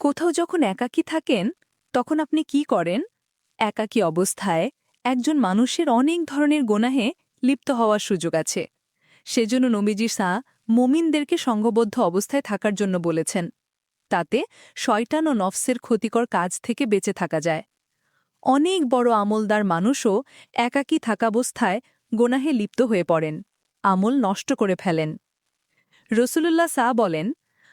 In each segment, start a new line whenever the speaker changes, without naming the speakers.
কোথাও যখন একাকী থাকেন, তখন আপনি কি করেন? একাকী অবস্থায় একজন মানুষের অনেক ধরনের গোনাহে লিপ্ত হওয়ার সুযোগ আছে। সেজন্য নবীজি সা মোমিনদেরকে সংঘবদ্ধ অবস্থায় থাকার জন্য বলেছেন, তাতে শয়তান ও নফসের ক্ষতিকর কাজ থেকে বেঁচে থাকা যায়। অনেক বড় আমলদার মানুষও একাকী থাকাবস্থায় গোনাহে লিপ্ত হয়ে পড়েন, আমল নষ্ট করে ফেলেন। রসুলুল্লাহ সা বলেন,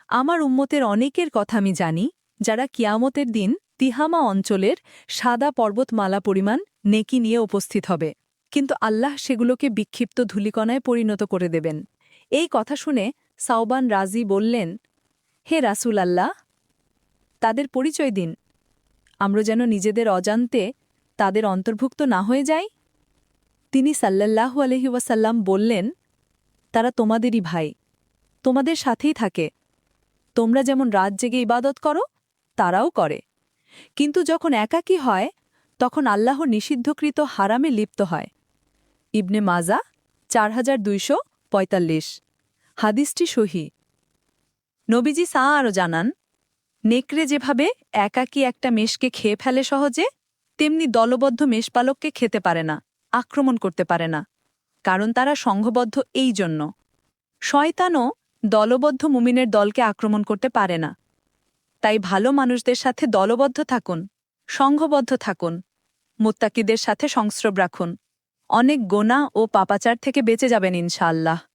আমার উম্মতের অনেকের কথা আমি জানি যারা কিয়ামতের দিন তিহামা অঞ্চলের সাদা পর্বতমালা পরিমাণ নেকি নিয়ে উপস্থিত হবে। কিন্তু আল্লাহ সেগুলোকে বিক্ষিপ্ত ধূলিকণায় পরিণত করে দেবেন। এই কথা শুনে সাওবান রাজি বললেন, হে রাসূল আল্লাহ, তাদের পরিচয় দিন। আমরা যেন নিজেদের অজান্তে তাদের অন্তর্ভুক্ত না হয়ে যাই। তিনি সাল্লাল্লাহু আলহি ওয়াসাল্লাম বললেন, তারা তোমাদেরই ভাই। তোমাদের সাথেই থাকে। তোমরা যেমন রাত জেগে ইবাদত করো তারাও করে। কিন্তু যখন একাকী হয়, তখন আল্লাহ নিষিদ্ধকৃত হারামে লিপ্ত হয়। ইবনে মাজা, চার হাজার দুইশো পঁয়তাল্লিশ। হাদিসটি সহি। নবীজি সা আরও জানান, নেকড়ে যেভাবে একাকী একটা মেষকে খেয়ে ফেলে সহজে, তেমনি দলবদ্ধ মেষপালককে খেতে পারে না, আক্রমণ করতে পারে না, কারণ তারা সংঘবদ্ধ এই জন্য। শয়তানও দলবদ্ধ মুমিনের দলকে আক্রমণ করতে পারে না। তাই ভালো মানুষদের সাথে দলবদ্ধ থাকুন, সংঘবদ্ধ থাকুন, মোত্তাকিদের সাথে সংস্রব রাখুন। অনেক গোনা ও পাপাচার থেকে বেঁচে যাবেন ইনশাআল্লাহ।